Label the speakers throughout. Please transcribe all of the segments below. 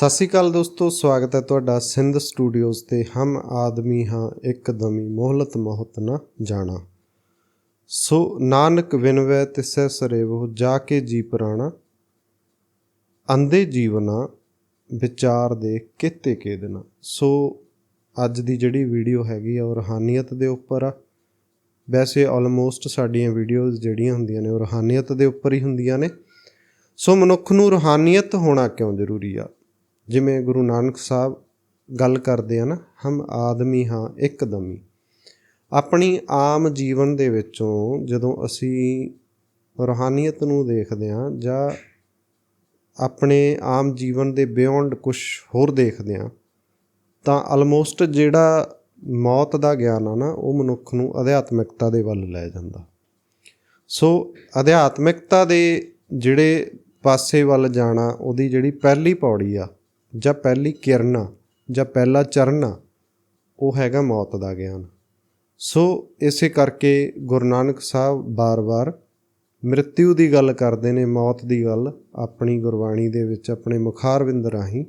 Speaker 1: ਸਤਿ ਸ਼੍ਰੀ ਅਕਾਲ ਦੋਸਤੋ, ਸਵਾਗਤ ਹੈ ਤੁਹਾਡਾ ਸਿੰਧ ਸਟੂਡੀਓਜ਼ ਤੇ। ਹਮ ਆਦਮੀ ਹਾਂ ਇੱਕਦਮੀ ਮੋਹਲਤ ਮੋਹਤ ਨਾ ਜਾਣਾ। ਸੋ ਨਾਨਕ ਵਿਨਵੈ ਤਿਸੈ ਸਰੇਵੋ, ਜਾ ਕੇ ਜੀ ਪੁਰਾਣਾ। ਅੰਦੇ ਜੀਵਨਾ ਵਿਚਾਰ ਦੇ ਕਿਤੇ ਕੇ ਦਿਨਾ ਸੋ ਅੱਜ ਦੀ ਜਿਹੜੀ ਵੀਡੀਓ ਹੈਗੀ ਆ, ਉਹ ਰੂਹਾਨੀਅਤ ਦੇ ਉੱਪਰ ਆ। ਵੈਸੇ ਆਲਮੋਸਟ ਸਾਡੀਆਂ ਵੀਡੀਓਜ਼ ਜਿਹੜੀਆਂ ਹੁੰਦੀਆਂ ਨੇ, ਉਹ ਰੂਹਾਨੀਅਤ ਦੇ ਉੱਪਰ ਹੀ ਹੁੰਦੀਆਂ ਨੇ। ਸੋ ਮਨੁੱਖ ਨੂੰ ਰੂਹਾਨੀਅਤ ਹੋਣਾ ਕਿਉਂ ਜ਼ਰੂਰੀ ਆ? ਜਿਵੇਂ ਗੁਰੂ ਨਾਨਕ ਸਾਹਿਬ ਗੱਲ ਕਰਦੇ ਆ ਨਾ, ਹਮ ਆਦਮੀ ਹਾਂ ਇੱਕਦਮੀ ਆਪਣੀ ਆਮ ਜੀਵਨ ਦੇ ਵਿੱਚੋਂ ਜਦੋਂ ਅਸੀਂ ਰੂਹਾਨੀਅਤ ਨੂੰ ਦੇਖਦੇ ਹਾਂ ਜਾਂ ਆਪਣੇ ਆਮ ਜੀਵਨ ਦੇ ਬਿਯੋਂਡ ਕੁਝ ਹੋਰ ਦੇਖਦੇ ਹਾਂ, ਤਾਂ ਆਲਮੋਸਟ ਜਿਹੜਾ ਮੌਤ ਦਾ ਗਿਆਨ ਆ ਨਾ, ਉਹ ਮਨੁੱਖ ਨੂੰ ਅਧਿਆਤਮਿਕਤਾ ਦੇ ਵੱਲ ਲੈ ਜਾਂਦਾ। ਸੋ ਅਧਿਆਤਮਿਕਤਾ ਦੇ ਜਿਹੜੇ ਪਾਸੇ ਵੱਲ ਜਾਣਾ, ਉਹਦੀ ਜਿਹੜੀ ਪਹਿਲੀ ਪੌੜੀ ਆ ਜਾਂ ਪਹਿਲੀ ਕਿਰਨ ਜਾਂ ਪਹਿਲਾ ਚਰਨਾ, ਉਹ ਹੈਗਾ ਮੌਤ ਦਾ ਗਿਆਨ। ਸੋ ਇਸੇ ਕਰਕੇ ਗੁਰੂ ਨਾਨਕ ਸਾਹਿਬ ਬਾਰ-ਬਾਰ ਮ੍ਰਿਤਿਉ ਦੀ ਗੱਲ ਕਰਦੇ ਨੇ, ਮੌਤ ਦੀ ਗੱਲ ਆਪਣੀ ਗੁਰਬਾਣੀ ਦੇ ਵਿੱਚ, ਆਪਣੇ ਮੁਖਾਰਵਿੰਦ ਰਾਹੀਂ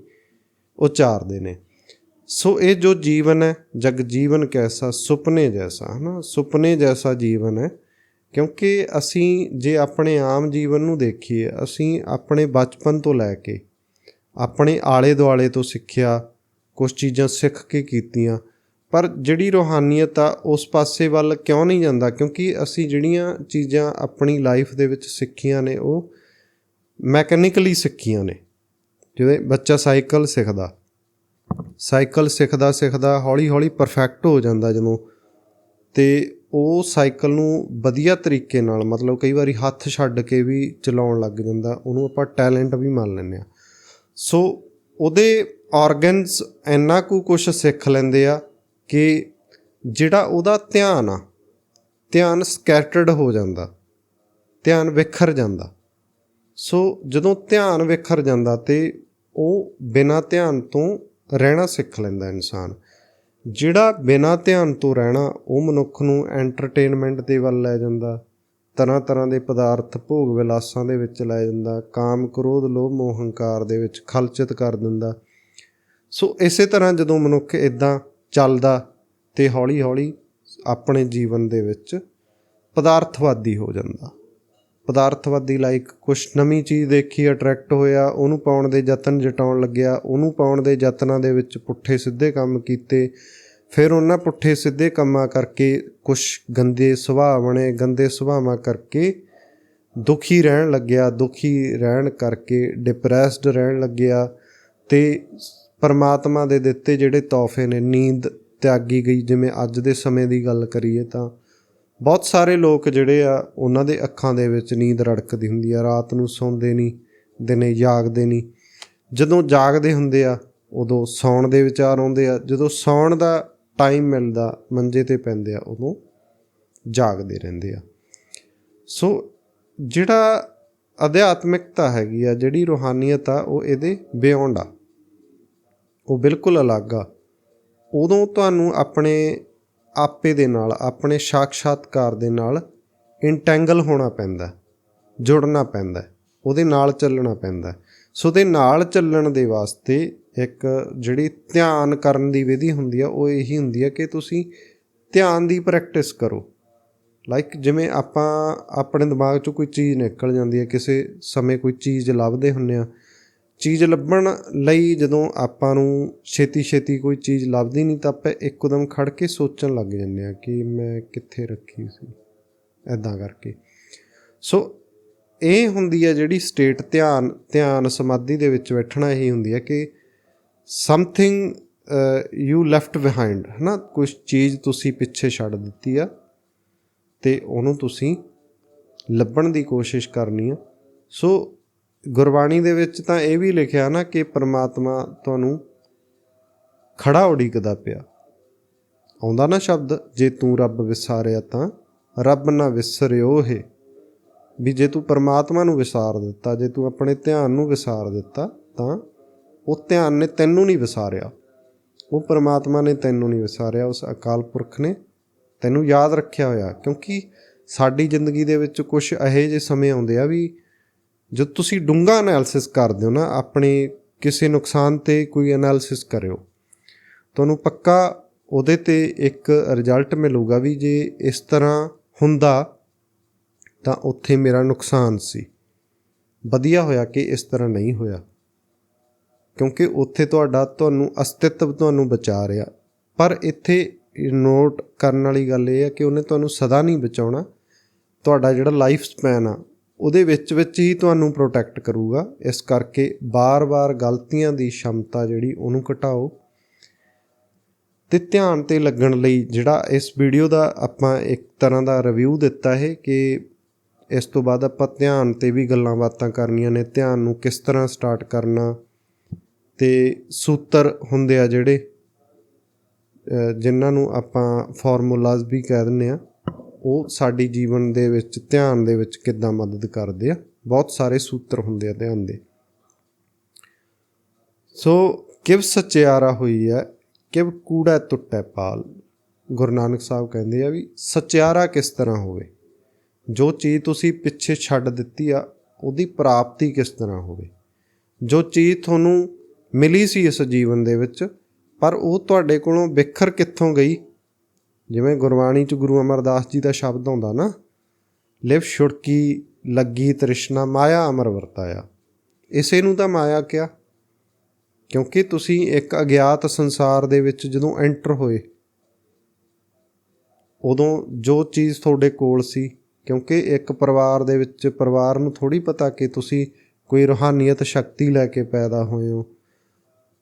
Speaker 1: ਉਚਾਰਦੇ ਨੇ। ਸੋ ਇਹ ਜੋ ਜੀਵਨ ਹੈ, ਜਗ ਜੀਵਨ ਕੈਸਾ, ਸੁਪਨੇ ਜੈਸਾ, ਹਨਾ? ਸੁਪਨੇ ਜੈਸਾ ਜੀਵਨ ਹੈ, ਕਿਉਂਕਿ ਅਸੀਂ ਜੇ ਆਪਣੇ ਆਮ ਜੀਵਨ ਨੂੰ ਦੇਖੀਏ, ਅਸੀਂ ਆਪਣੇ ਬਚਪਨ ਤੋਂ ਲੈ ਕੇ ਆਪਣੇ ਆਲੇ ਦੁਆਲੇ ਤੋਂ ਸਿੱਖਿਆ ਕੁਝ ਚੀਜ਼ਾਂ ਸਿੱਖ ਕੇ ਕੀਤੀਆਂ। ਪਰ ਜਿਹੜੀ ਰੂਹਾਨੀਅਤ ਆ, ਉਸ ਪਾਸੇ ਵੱਲ ਕਿਉਂ ਨਹੀਂ ਜਾਂਦਾ? ਕਿਉਂਕਿ ਅਸੀਂ ਜਿਹੜੀਆਂ ਚੀਜ਼ਾਂ ਆਪਣੀ ਲਾਈਫ ਦੇ ਵਿੱਚ ਸਿੱਖੀਆਂ ਨੇ, ਉਹ ਮੈਕੈਨਿਕਲੀ ਸਿੱਖੀਆਂ ਨੇ। ਜਿਵੇਂ ਬੱਚਾ ਸਾਈਕਲ ਸਿੱਖਦਾ। ਸਾਈਕਲ ਸਿੱਖਦਾ ਸਿੱਖਦਾ ਹੌਲੀ ਹੌਲੀ ਪਰਫੈਕਟ ਹੋ ਜਾਂਦਾ ਜਦੋਂ। ਤੇ ਉਹ ਸਾਈਕਲ ਨੂੰ ਵਧੀਆ ਤਰੀਕੇ ਨਾਲ, ਮਤਲਬ ਕਈ ਵਾਰੀ ਹੱਥ ਛੱਡ ਕੇ ਵੀ ਚਲਾਉਣ ਲੱਗ ਜਾਂਦਾ, ਉਹਨੂੰ ਆਪਾਂ ਟੈਲੈਂਟ ਵੀ ਮੰਨ ਲੈਂਦੇ ਆ ਸੋ ਉਹਦੇ ਆਰਗਨਸ ਇੰਨਾ ਕੁ ਕੁਝ ਸਿੱਖ ਲੈਂਦੇ ਆ ਕਿ ਜਿਹੜਾ ਉਹਦਾ ਧਿਆਨ ਆ, ਧਿਆਨ ਸਕੈਟਰਡ ਹੋ ਜਾਂਦਾ, ਧਿਆਨ ਵਿਖਰ ਜਾਂਦਾ। ਸੋ ਜਦੋਂ ਧਿਆਨ ਵਿਖਰ ਜਾਂਦਾ ਤੇ ਉਹ ਬਿਨਾਂ ਧਿਆਨ ਤੋਂ ਰਹਿਣਾ ਸਿੱਖ ਲੈਂਦਾ ਇਨਸਾਨ। ਜਿਹੜਾ ਬਿਨਾਂ ਧਿਆਨ ਤੋਂ ਰਹਿਣਾ, ਉਹ ਮਨੁੱਖ ਨੂੰ ਐਂਟਰਟੇਨਮੈਂਟ ਦੇ ਵੱਲ ਲੈ ਜਾਂਦਾ ਤਰ੍ਹਾਂ ਤਰ੍ਹਾਂ ਦੇ ਪਦਾਰਥ ਭੋਗ ਵਿਲਾਸਾਂ ਦੇ ਵਿੱਚ ਲੈ ਜਾਂਦਾ, ਕਾਮ, ਕ੍ਰੋਧ, ਲੋਭ, ਮੋਹ, ਹੰਕਾਰ ਦੇ ਵਿੱਚ ਖਲਚਿਤ ਕਰ ਦਿੰਦਾ। ਸੋ ਇਸੇ ਤਰ੍ਹਾਂ ਜਦੋਂ ਮਨੁੱਖ ਇਦਾਂ ਚੱਲਦਾ ਤੇ ਹੌਲੀ ਹੌਲੀ ਆਪਣੇ ਜੀਵਨ ਦੇ ਵਿੱਚ ਪਦਾਰਥਵਾਦੀ ਹੋ ਜਾਂਦਾ। ਪਦਾਰਥਵਾਦੀ ਲਾਈਕ ਕੁਛ ਨਵੀਂ ਚੀਜ਼ ਦੇਖੀ ਅਟਰੈਕਟ ਹੋਇਆ, ਉਹਨੂੰ ਪਾਉਣ ਦੇ ਯਤਨ ਜਟਾਉਣ ਲੱਗਿਆ, ਉਹਨੂੰ ਪਾਉਣ ਦੇ ਯਤਨਾਂ ਦੇ ਵਿੱਚ ਪੁੱਠੇ ਸਿੱਧੇ ਕੰਮ ਕੀਤੇ ਫਿਰ ਉਹਨਾਂ ਪੁੱਠੇ ਸਿੱਧੇ ਕੰਮਾਂ ਕਰਕੇ ਕੁਝ ਗੰਦੇ ਸੁਭਾਅ ਬਣੇ, ਗੰਦੇ ਸੁਭਾਵਾਂ ਕਰਕੇ ਦੁਖੀ ਰਹਿਣ ਲੱਗਿਆ, ਦੁਖੀ ਰਹਿਣ ਕਰਕੇ ਡਿਪਰੈਸਡ ਰਹਿਣ ਲੱਗਿਆ ਤੇ ਪਰਮਾਤਮਾ ਦੇ ਦਿੱਤੇ ਜਿਹੜੇ ਤੋਹਫੇ ਨੇ, ਨੀਂਦ ਤਿਆਗੀ ਗਈ। ਜਿਵੇਂ ਅੱਜ ਦੇ ਸਮੇਂ ਦੀ ਗੱਲ ਕਰੀਏ ਤਾਂ ਬਹੁਤ ਸਾਰੇ ਲੋਕ ਜਿਹੜੇ ਆ, ਉਹਨਾਂ ਦੇ ਅੱਖਾਂ ਦੇ ਵਿੱਚ ਨੀਂਦ ਰੜਕਦੀ ਹੁੰਦੀ ਆ, ਰਾਤ ਨੂੰ ਸੌਂਦੇ ਨਹੀਂ, ਦਿਨੇ ਜਾਗਦੇ ਨਹੀਂ। ਜਦੋਂ ਜਾਗਦੇ ਹੁੰਦੇ ਆ, ਉਦੋਂ ਸੌਣ ਦੇ ਵਿਚਾਰ ਆਉਂਦੇ ਆ। ਜਦੋਂ ਸੌਣ ਦਾ ਟਾਈਮ ਮਿਲਦਾ, ਮੰਜੇ ਤੇ ਪੈਂਦੇ ਆ, ਉਦੋਂ ਜਾਗਦੇ ਰਹਿੰਦੇ ਆ। ਸੋ ਜਿਹੜਾ ਅਧਿਆਤਮਿਕਤਾ ਹੈਗੀ ਆ, ਜਿਹੜੀ ਰੂਹਾਨੀਅਤ ਆ, ਉਹ ਇਹਦੇ ਬਿਯੋਂਡ ਆ। ਉਹ ਬਿਲਕੁਲ ਅਲੱਗ ਆ। ਉਦੋਂ ਤੁਹਾਨੂੰ ਆਪਣੇ ਆਪੇ ਦੇ ਨਾਲ, ਆਪਣੇ ਸਾਖਸ਼ਾਤਕਾਰ ਦੇ ਨਾਲ ਇੰਟੈਂਗਲ ਹੋਣਾ ਪੈਂਦਾ, ਜੁੜਨਾ ਪੈਂਦਾ, ਉਹਦੇ ਨਾਲ ਚੱਲਣਾ ਪੈਂਦਾ। ਸੋ ਉਹਦੇ ਨਾਲ ਚੱਲਣ ਦੇ ਵਾਸਤੇ ਇੱਕ ਜਿਹੜੀ ਧਿਆਨ ਕਰਨ ਦੀ ਵਿਧੀ ਹੁੰਦੀ ਆ, ਉਹ ਇਹੀ ਹੁੰਦੀ ਆ ਕਿ ਤੁਸੀਂ ਧਿਆਨ ਦੀ ਪ੍ਰੈਕਟਿਸ ਕਰੋ। ਲਾਈਕ ਜਿਵੇਂ ਆਪਾਂ ਆਪਣੇ ਦਿਮਾਗ 'ਚੋਂ ਕੋਈ ਚੀਜ਼ ਨਿਕਲ ਜਾਂਦੀ ਹੈ ਕਿਸੇ ਸਮੇਂ ਕੋਈ ਚੀਜ਼ ਲੱਭਦੇ ਹੁੰਨੇ ਆ, ਚੀਜ਼ ਲੱਭਣ ਲਈ ਜਦੋਂ ਆਪਾਂ ਨੂੰ ਛੇਤੀ ਛੇਤੀ ਕੋਈ ਚੀਜ਼ ਲੱਭਦੀ ਨਹੀਂ ਤਾਂ ਆਪਾਂ ਇੱਕਦਮ ਖੜ ਕੇ ਸੋਚਣ ਲੱਗ ਜਾਂਦੇ ਆ ਕਿ ਮੈਂ ਕਿੱਥੇ ਰੱਖੀ ਸੀ ਐਦਾਂ ਕਰਕੇ। ਸੋ ਇਹ ਹੁੰਦੀ ਹੈ ਜਿਹੜੀ ਸਟੇਟ ਧਿਆਨ ਧਿਆਨ ਸਮਾਧੀ ਦੇ ਵਿੱਚ ਬੈਠਣਾ ਇਹੀ ਹੁੰਦੀ ਹੈ ਕਿ ਸਮਥਿੰਗ ਯੂ ਲੈਫਟ ਬਿਹਾਈਂਡ ਹਨਾ? ਕੁਝ ਚੀਜ਼ ਤੁਸੀਂ ਪਿੱਛੇ ਛੱਡ ਦਿੱਤੀ ਆ ਤੇ ਉਹਨੂੰ ਤੁਸੀਂ ਲੱਭਣ ਦੀ ਕੋਸ਼ਿਸ਼ ਕਰਨੀ ਆ। ਸੋ ਗੁਰਬਾਣੀ ਦੇ ਵਿੱਚ ਤਾਂ ਇਹ ਵੀ ਲਿਖਿਆ ਨਾ ਕਿ ਪ੍ਰਮਾਤਮਾ ਤੁਹਾਨੂੰ ਖੜਾ ਉਡੀਕਦਾ ਪਿਆ। ਆਉਂਦਾ ਨਾ ਸ਼ਬਦ, ਜੇ ਤੂੰ ਰੱਬ ਵਿਸਾਰਿਆ ਤਾਂ ਰੱਬ ਨਾ ਵਿਸਰਿਓ ਹੈ। ਵੀ ਜੇ ਤੂੰ ਪਰਮਾਤਮਾ ਨੂੰ ਵਿਸਾਰ ਦਿੱਤਾ, ਜੇ ਤੂੰ ਆਪਣੇ ਧਿਆਨ ਨੂੰ ਵਿਸਾਰ ਦਿੱਤਾ, ਤਾਂ ਉਹ ਧਿਆਨ ਨੇ ਤੈਨੂੰ ਨਹੀਂ ਵਿਸਾਰਿਆ। ਉਹ ਪਰਮਾਤਮਾ ਨੇ ਤੈਨੂੰ ਨਹੀਂ ਵਿਸਾਰਿਆ, ਉਸ ਅਕਾਲ ਪੁਰਖ ਨੇ ਤੈਨੂੰ ਯਾਦ ਰੱਖਿਆ ਹੋਇਆ। ਕਿਉਂਕਿ ਸਾਡੀ ਜ਼ਿੰਦਗੀ ਦੇ ਵਿੱਚ ਕੁਝ ਇਹੋ ਜਿਹੇ ਸਮੇਂ ਆਉਂਦੇ ਆ ਵੀ ਜਦ ਤੁਸੀਂ ਡੂੰਘਾ ਐਨਾਲਿਸਿਸ ਕਰਦੇ ਹੋ ਨਾ, ਆਪਣੇ ਕਿਸੇ ਨੁਕਸਾਨ ਤੇ ਕੋਈ ਐਨਾਲਿਸਿਸ ਕਰਿਓ। ਤੁਹਾਨੂੰ ਪੱਕਾ ਉਹਦੇ ਤੇ ਇੱਕ ਰਿਜ਼ਲਟ ਮਿਲੂਗਾ ਵੀ ਜੇ ਇਸ ਤਰ੍ਹਾਂ ਹੁੰਦਾ ਤਾਂ ਉੱਥੇ ਮੇਰਾ ਨੁਕਸਾਨ ਸੀ। ਵਧੀਆ ਹੋਇਆ ਕਿ ਇਸ ਤਰ੍ਹਾਂ ਨਹੀਂ ਹੋਇਆ। ਕਿਉਂਕਿ ਉੱਥੇ ਤੁਹਾਡਾ ਤੁਹਾਨੂੰ ਅਸਤਿਤਵ ਤੁਹਾਨੂੰ ਬਚਾ ਰਿਹਾ। ਪਰ ਇੱਥੇ ਨੋਟ ਕਰਨ ਵਾਲੀ ਗੱਲ ਇਹ ਹੈ ਕਿ ਉਹਨੇ ਤੁਹਾਨੂੰ ਸਦਾ ਨਹੀਂ ਬਚਾਉਣਾ। ਤੁਹਾਡਾ ਜਿਹੜਾ ਲਾਈਫ ਸਪੈਨ ਆ, ਉਹਦੇ ਵਿੱਚ ਵਿੱਚ ਹੀ ਤੁਹਾਨੂੰ ਪ੍ਰੋਟੈਕਟ ਕਰੂਗਾ। ਇਸ ਕਰਕੇ ਬਾਰ-ਬਾਰ ਗਲਤੀਆਂ ਦੀ ਸ਼ਮਤਾ ਜਿਹੜੀ ਉਹਨੂੰ ਘਟਾਓ। ਤੇ ਧਿਆਨ ਤੇ ਲੱਗਣ ਲਈ ਜਿਹੜਾ ਇਸ ਵੀਡੀਓ ਦਾ ਆਪਾਂ ਇੱਕ ਤਰ੍ਹਾਂ ਦਾ ਰਿਵਿਊ ਦਿੱਤਾ ਹੈ ਕਿ ਇਸ ਤੋਂ ਬਾਅਦ ਆਪਾਂ ਧਿਆਨ ਤੇ ਵੀ ਗੱਲਾਂ ਬਾਤਾਂ ਕਰਨੀਆਂ ਨੇ, ਧਿਆਨ ਨੂੰ ਕਿਸ ਤਰ੍ਹਾਂ ਸਟਾਰਟ ਕਰਨਾ ਤੇ ਸੂਤਰ ਹੁੰਦੇ ਆ ਜਿਹੜੇ ਜਿਨ੍ਹਾਂ ਨੂੰ ਆਪਾਂ ਫਾਰਮੂਲਾਜ਼ ਵੀ ਕਹਿ ਦਿੰਦੇ ਆ, ਉਹ ਸਾਡੀ ਜੀਵਨ ਦੇ ਵਿੱਚ, ਧਿਆਨ ਦੇ ਵਿੱਚ ਕਿੱਦਾਂ ਮਦਦ ਕਰਦੇ ਆ। ਬਹੁਤ ਸਾਰੇ ਸੂਤਰ ਹੁੰਦੇ ਆ ਧਿਆਨ ਦੇ। ਸੋ ਕਿਵ ਸਚਿਆਰਾ ਹੋਈ ਹੈ, ਕਿਵ ਕੂੜਾ ਟੁੱਟੈ ਪਾਲ। ਗੁਰੂ ਨਾਨਕ ਸਾਹਿਬ ਕਹਿੰਦੇ ਆ ਵੀ ਸਚਿਆਰਾ ਕਿਸ ਤਰ੍ਹਾਂ ਹੋਵੇ? ਜੋ ਚੀਜ਼ ਤੁਸੀਂ ਪਿੱਛੇ ਛੱਡ ਦਿੱਤੀ ਆ, ਉਹਦੀ ਪ੍ਰਾਪਤੀ ਕਿਸ ਤਰ੍ਹਾਂ ਹੋਵੇ? ਜੋ ਚੀਜ਼ ਤੁਹਾਨੂੰ ਮਿਲੀ ਸੀ ਇਸ ਜੀਵਨ ਦੇ ਵਿੱਚ, ਪਰ ਉਹ ਤੁਹਾਡੇ ਕੋਲੋਂ ਵਿਖਰ ਕਿੱਥੋਂ ਗਈ? ਜਿਵੇਂ ਗੁਰਬਾਣੀ ਚ ਗੁਰੂ ਅਮਰਦਾਸ ਜੀ ਦਾ ਸ਼ਬਦ ਆਉਂਦਾ ਨਾ, ਲਿਵ ਛੁੜਕੀ, ਲੱਗੀ ਤ੍ਰਿਸ਼ਨਾ, ਮਾਇਆ ਅਮਰ ਵਰਤਾਇਆ। ਇਸੇ ਨੂੰ ਤਾਂ ਮਾਇਆ ਕਿਹਾ। ਕਿਉਂਕਿ ਤੁਸੀਂ ਇੱਕ ਅਗਿਆਤ ਸੰਸਾਰ ਦੇ ਵਿੱਚ ਜਦੋਂ ਐਂਟਰ ਹੋਏ, ਉਦੋਂ ਜੋ ਚੀਜ਼ ਤੁਹਾਡੇ ਕੋਲ ਸੀ ਕਿਉਂਕਿ ਇੱਕ ਪਰਿਵਾਰ ਦੇ ਵਿੱਚ ਪਰਿਵਾਰ ਨੂੰ ਥੋੜ੍ਹੀ ਪਤਾ ਕਿ ਤੁਸੀਂ ਕੋਈ ਰੂਹਾਨੀਅਤ, ਸ਼ਕਤੀ ਲੈ ਕੇ ਪੈਦਾ ਹੋਏ ਹੋ।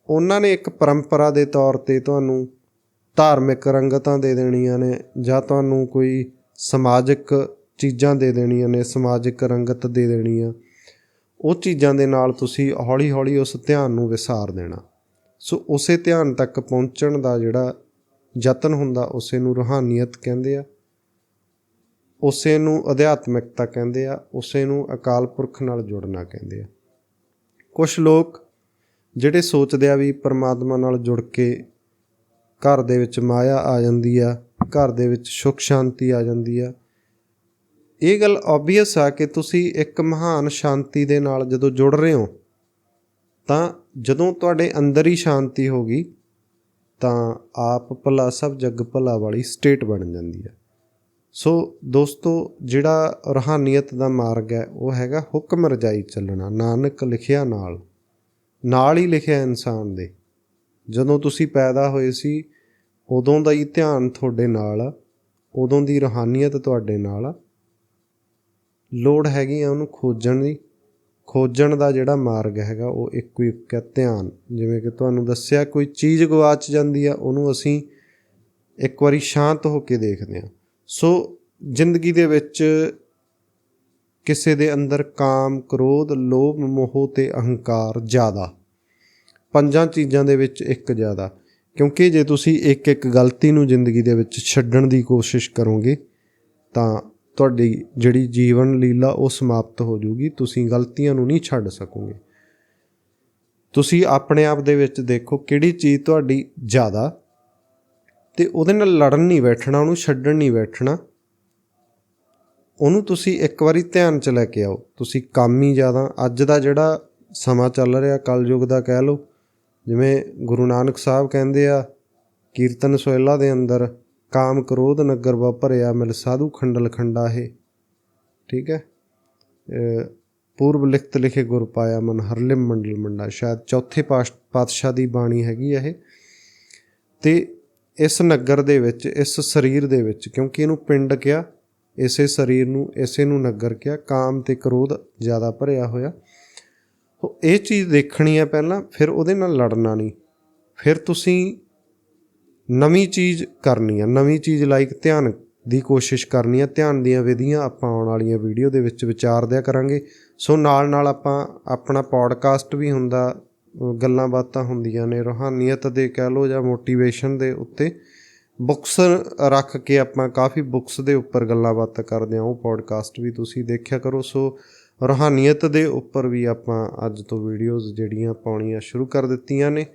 Speaker 1: ਉਹਨਾਂ ਨੇ ਇੱਕ ਪਰੰਪਰਾ ਦੇ ਤੌਰ ਤੇ ਤੁਹਾਨੂੰ ਧਾਰਮਿਕ ਰੰਗਤਾਂ ਦੇ ਦੇਣੀਆਂ ਨੇ ਜਾਂ ਤੁਹਾਨੂੰ ਕੋਈ ਸਮਾਜਿਕ ਚੀਜ਼ਾਂ ਦੇ ਦੇਣੀਆਂ ਨੇ, ਸਮਾਜਿਕ ਰੰਗਤ ਦੇ ਦੇਣੀ ਆ ਉਹ ਚੀਜ਼ਾਂ ਦੇ ਨਾਲ ਤੁਸੀਂ ਹੌਲੀ-ਹੌਲੀ ਉਸ ਧਿਆਨ ਨੂੰ ਵਿਸਾਰ ਦੇਣਾ। ਸੋ ਉਸੇ ਧਿਆਨ ਤੱਕ ਪਹੁੰਚਣ ਦਾ ਜਿਹੜਾ ਯਤਨ ਹੁੰਦਾ, ਉਸੇ ਨੂੰ ਰੂਹਾਨੀਅਤ ਕਹਿੰਦੇ ਆ। ਉਸੇ ਨੂੰ ਅਧਿਆਤਮਿਕਤਾ ਕਹਿੰਦੇ ਆ, ਉਸੇ ਨੂੰ ਅਕਾਲ ਪੁਰਖ ਨਾਲ ਜੁੜਨਾ ਕਹਿੰਦੇ ਆ। ਕੁਝ ਲੋਕ ਜਿਹੜੇ ਸੋਚਦੇ ਆ ਵੀ ਪਰਮਾਤਮਾ ਨਾਲ ਜੁੜ ਕੇ ਘਰ ਦੇ ਵਿੱਚ ਮਾਇਆ ਆ ਜਾਂਦੀ ਆ, ਘਰ ਦੇ ਵਿੱਚ ਸੁਖ ਸ਼ਾਂਤੀ ਆ ਜਾਂਦੀ ਆ, ਇਹ ਗੱਲ ਆਬਵੀਅਸ ਆ ਕਿ ਤੁਸੀਂ ਇੱਕ ਮਹਾਨ ਸ਼ਾਂਤੀ ਦੇ ਨਾਲ ਜਦੋਂ ਜੁੜ ਰਹੇ ਹੋ, ਤਾਂ ਜਦੋਂ ਤੁਹਾਡੇ ਅੰਦਰ ਹੀ ਸ਼ਾਂਤੀ ਹੋਗੀ ਤਾਂ ਆਪ ਭਲਾ ਸਭ ਜੱਗ ਭਲਾ ਵਾਲੀ ਸਟੇਟ ਬਣ ਜਾਂਦੀ ਹੈ ਸੋ ਦੋਸਤੋ, ਜਿਹੜਾ ਰੂਹਾਨੀਅਤ ਦਾ ਮਾਰਗ ਹੈ, ਉਹ ਹੈਗਾ ਹੁਕਮ ਰਜਾਈ ਚੱਲਣਾ, ਨਾਨਕ ਲਿਖਿਆ ਨਾਲ। ਨਾਲ ਹੀ ਲਿਖਿਆ ਇਨਸਾਨ ਦੇ। ਜਦੋਂ ਤੁਸੀਂ ਪੈਦਾ ਹੋਏ ਸੀ, ਉਦੋਂ ਦਾ ਹੀ ਧਿਆਨ ਤੁਹਾਡੇ ਨਾਲ ਆ, ਉਦੋਂ ਦੀ ਰੂਹਾਨੀਅਤ ਤੁਹਾਡੇ ਨਾਲ ਆ। ਲੋੜ ਹੈਗੀ ਆ ਉਹਨੂੰ ਖੋਜਣ ਦੀ। ਖੋਜਣ ਦਾ ਜਿਹੜਾ ਮਾਰਗ ਹੈਗਾ, ਉਹ ਇੱਕੋ ਇੱਕ ਹੈ, ਧਿਆਨ। ਜਿਵੇਂ ਕਿ ਤੁਹਾਨੂੰ ਦੱਸਿਆ, ਕੋਈ ਚੀਜ਼ ਗਵਾਚ ਜਾਂਦੀ ਆ, ਉਹਨੂੰ ਅਸੀਂ ਇੱਕ ਵਾਰੀ ਸ਼ਾਂਤ ਹੋ ਕੇ ਦੇਖਦੇ ਹਾਂ। ਸੋ ਜ਼ਿੰਦਗੀ ਦੇ ਵਿੱਚ ਕਿਸੇ ਦੇ ਅੰਦਰ ਕਾਮ, ਕ੍ਰੋਧ, ਲੋਭ, ਮੋਹ ਤੇ ਅਹੰਕਾਰ ਜ਼ਿਆਦਾ। ਪੰਜਾਂ ਚੀਜ਼ਾਂ ਦੇ ਵਿੱਚ ਇੱਕ ਜ਼ਿਆਦਾ। ਕਿਉਂਕਿ ਜੇ ਤੁਸੀਂ ਇੱਕ ਇੱਕ ਗਲਤੀ ਨੂੰ ਜ਼ਿੰਦਗੀ ਦੇ ਵਿੱਚ ਛੱਡਣ ਦੀ ਕੋਸ਼ਿਸ਼ ਕਰੋਗੇ, ਤਾਂ ਤੁਹਾਡੀ ਜਿਹੜੀ ਜੀਵਨ ਲੀਲਾ ਉਹ ਸਮਾਪਤ ਹੋ ਜਾਊਗੀ। ਤੁਸੀਂ ਗਲਤੀਆਂ ਨੂੰ ਨਹੀਂ ਛੱਡ ਸਕੋਗੇ। ਤੁਸੀਂ ਆਪਣੇ ਆਪ ਦੇ ਵਿੱਚ ਦੇਖੋ ਕਿਹੜੀ ਚੀਜ਼ ਤੁਹਾਡੀ ਜ਼ਿਆਦਾ ਤੇ ਉਹਦੇ ਨਾਲ ਲੜਨ ਨਹੀਂ ਬੈਠਣਾ, ਉਹਨੂੰ ਛੱਡਣ ਨਹੀਂ ਬੈਠਣਾ। ਉਹਨੂੰ ਤੁਸੀਂ ਇੱਕ ਵਾਰੀ ਧਿਆਨ ਚ ਲੈ ਕੇ ਆਓ। ਤੁਸੀਂ ਕੰਮ ਹੀ ਜ਼ਿਆਦਾ, ਅੱਜ ਦਾ ਜਿਹੜਾ ਸਮਾਂ ਚੱਲ ਰਿਹਾ ਕਲਯੁਗ ਦਾ ਕਹਿ ਲਓ, ਜਿਵੇਂ ਗੁਰੂ ਨਾਨਕ ਸਾਹਿਬ ਕਹਿੰਦੇ ਆ, ਕੀਰਤਨ ਸੋਹਿਲਾ ਦੇ ਅੰਦਰ, ਕਾਮ ਕ੍ਰੋਧ ਨਗਰ ਵਾ ਭਰਿਆ ਮਿਲ ਸਾਧੂ ਖੰਡਲ ਖੰਡਾ ਹੈ ਠੀਕ ਹੈ? ਪੂਰਬ ਲਿਖਤ ਲਿਖੇ ਗੁਰ ਪਾਇਆ ਮਨ ਹਰਲਿਮ ਮੰਡਲ ਮੰਡਾ। ਸ਼ਾਇਦ ਚੌਥੇ ਪਾਸ਼- ਪਾਤਸ਼ਾਹ ਦੀ ਬਾਣੀ ਹੈਗੀ ਆ ਇਹ। ਤੇ ਇਸ ਨਗਰ ਦੇ ਵਿੱਚ, ਇਸ ਸਰੀਰ ਦੇ ਵਿੱਚ, ਕਿਉਂਕਿ ਇਹਨੂੰ ਪਿੰਡ ਕਿਹਾ, ਇਸੇ ਸਰੀਰ ਨੂੰ, ਇਸੇ ਨੂੰ ਨਗਰ ਕਿਹਾ, ਕਾਮ ਤੇ ਕ੍ਰੋਧ ਜ਼ਿਆਦਾ ਭਰਿਆ ਹੋਇਆ। ਸੋ ਇਹ ਚੀਜ਼ ਦੇਖਣੀ ਹੈ ਪਹਿਲਾਂ, ਫਿਰ ਉਹਦੇ ਨਾਲ ਲੜਨਾ ਨਹੀਂ। ਫਿਰ ਤੁਸੀਂ ਨਵੀਂ ਚੀਜ਼ ਕਰਨੀ ਹੈ, ਨਵੀਂ ਚੀਜ਼ ਲਾਈਕ ਧਿਆਨ ਦੀ ਕੋਸ਼ਿਸ਼ ਕਰਨੀ ਹੈ। ਧਿਆਨ ਦੀਆਂ ਵਿਧੀਆਂ ਆਪਾਂ ਆਉਣ ਵਾਲੀਆਂ ਵੀਡੀਓ ਦੇ ਵਿੱਚ ਵਿਚਾਰਦਿਆ ਕਰਾਂਗੇ। ਸੋ ਨਾਲ ਨਾਲ ਆਪਾਂ ਆਪਣਾ ਪੋਡਕਾਸਟ ਵੀ ਹੁੰਦਾ ਗੱਲਾਂ ਬਾਤਾਂ ਹੁੰਦੀਆਂ ਨੇ ਰੂਹਾਨੀਅਤ ਦੇ ਕਹਿ ਲਓ ਜਾਂ ਮੋਟੀਵੇਸ਼ਨ ਦੇ ਉੱਤੇ ਬੁੱਕਸ ਰੱਖ ਕੇ ਆਪਾਂ ਕਾਫੀ ਬੁੱਕਸ ਦੇ ਉੱਪਰ ਗੱਲਾਂ ਬਾਤਾਂ ਕਰਦੇ ਹਾਂ ਉਹ ਪੋਡਕਾਸਟ ਵੀ ਤੁਸੀਂ ਦੇਖਿਆ ਕਰੋ ਸੋ ਰੂਹਾਨੀਅਤ ਦੇ ਉੱਪਰ ਵੀ ਆਪਾਂ ਅੱਜ ਤੋਂ ਵੀਡੀਓਜ਼ ਜਿਹੜੀਆਂ ਪਾਉਣੀਆਂ ਸ਼ੁਰੂ ਕਰ ਦਿੱਤੀਆਂ ਨੇ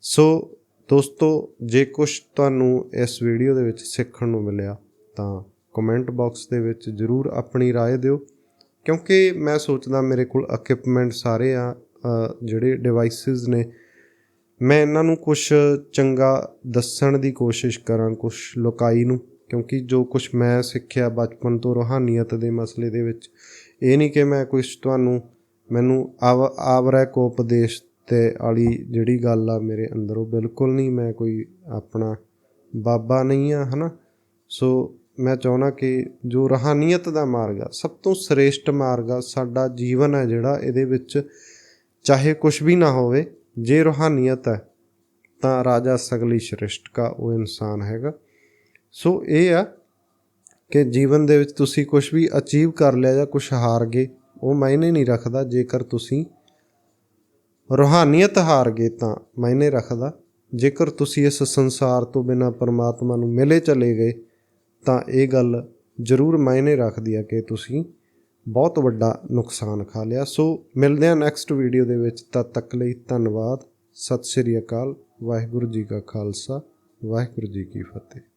Speaker 1: ਸੋ ਦੋਸਤੋ ਜੇ ਕੁਝ ਤੁਹਾਨੂੰ ਇਸ ਵੀਡੀਓ ਦੇ ਵਿੱਚ ਸਿੱਖਣ ਨੂੰ ਮਿਲਿਆ ਤਾਂ ਕਮੈਂਟ ਬਾਕਸ ਦੇ ਵਿੱਚ ਜਰੂਰ ਆਪਣੀ رائے ਦਿਓ ਕਿਉਂਕਿ ਮੈਂ ਸੋਚਦਾ ਮੇਰੇ ਕੋਲ ਇਕਵਿਪਮੈਂਟ ਸਾਰੇ ਆ ਅ, ਜਿਹੜੇ ਡਿਵਾਈਸਿਸ ਨੇ, ਮੈਂ ਇਹਨਾਂ ਨੂੰ ਕੁਝ ਚੰਗਾ ਦੱਸਣ ਦੀ ਕੋਸ਼ਿਸ਼ ਕਰਾਂ ਕੁਝ ਲੋਕਾਈ ਨੂੰ, ਕਿਉਂਕਿ ਜੋ ਕੁਝ ਮੈਂ ਸਿੱਖਿਆ ਬਚਪਨ ਤੋਂ ਰੂਹਾਨੀਅਤ ਦੇ ਮਸਲੇ ਦੇ ਵਿੱਚ, ਇਹ ਨਹੀਂ ਕਿ ਮੈਂ ਕੁਝ ਤੁਹਾਨੂੰ ਮੈਨੂੰ ਆਵ, ਆਵਰਾ ਕੋ ਉਪਦੇਸ਼ ਤੇ ਵਾਲੀ ਜਿਹੜੀ ਗੱਲ ਆ ਮੇਰੇ ਅੰਦਰ, ਉਹ ਬਿਲਕੁਲ ਨਹੀਂ, ਮੈਂ ਕੋਈ ਆਪਣਾ ਬਾਬਾ ਨਹੀਂ ਆ, ਹਨਾ? ਸੋ ਮੈਂ ਚਾਹੁੰਦਾ ਕਿ ਜੋ ਰੂਹਾਨੀਅਤ ਦਾ ਮਾਰਗ ਆ, ਸਭ ਤੋਂ ਸ੍ਰੇਸ਼ਟ ਮਾਰਗ ਆ ਸਾਡਾ ਜੀਵਨ ਹੈ ਜਿਹੜਾ, ਇਹਦੇ ਵਿੱਚ ਚਾਹੇ ਕੁਝ ਵੀ ਨਾ ਹੋਵੇ, ਜੇ ਰੂਹਾਨੀਅਤ ਹੈ, ਤਾਂ ਰਾਜਾ ਸਗਲੀ ਸ਼੍ਰਿਸ਼ਟ ਕਾ ਉਹ ਇਨਸਾਨ ਹੈਗਾ। ਸੋ ਇਹ ਆ ਕਿ ਜੀਵਨ ਦੇ ਵਿੱਚ ਤੁਸੀਂ ਕੁਝ ਵੀ ਅਚੀਵ ਕਰ ਲਿਆ ਜਾਂ ਕੁਝ ਹਾਰ ਗਏ ਉਹ ਮਾਇਨੇ ਨਹੀਂ ਰੱਖਦਾ। ਜੇਕਰ ਤੁਸੀਂ ਰੂਹਾਨੀਅਤ ਹਾਰ ਗਏ ਤਾਂ ਮਾਇਨੇ ਰੱਖਦਾ। ਜੇਕਰ ਤੁਸੀਂ ਇਸ ਸੰਸਾਰ ਤੋਂ ਬਿਨਾ ਪਰਮਾਤਮਾ ਨੂੰ ਮਿਲੇ ਚਲੇ ਗਏ, ਤਾਂ ਇਹ ਗੱਲ ਜ਼ਰੂਰ ਮਾਇਨੇ ਰੱਖਦੀ ਹੈ ਕਿ ਤੁਸੀਂ ਬਹੁਤ ਵੱਡਾ ਨੁਕਸਾਨ ਖਾ ਲਿਆ। ਸੋ ਮਿਲਦੇ ਹਾਂ ਨੈਕਸਟ ਵੀਡੀਓ ਦੇ ਵਿੱਚ। ਤਦ ਤੱਕ ਲਈ ਧੰਨਵਾਦ। ਸਤਿ ਸ਼੍ਰੀ ਅਕਾਲ। ਵਾਹਿਗੁਰੂ ਜੀ ਕਾ ਖਾਲਸਾ। ਵਾਹਿਗੁਰੂ ਜੀ ਕੀ ਫਤਿਹ।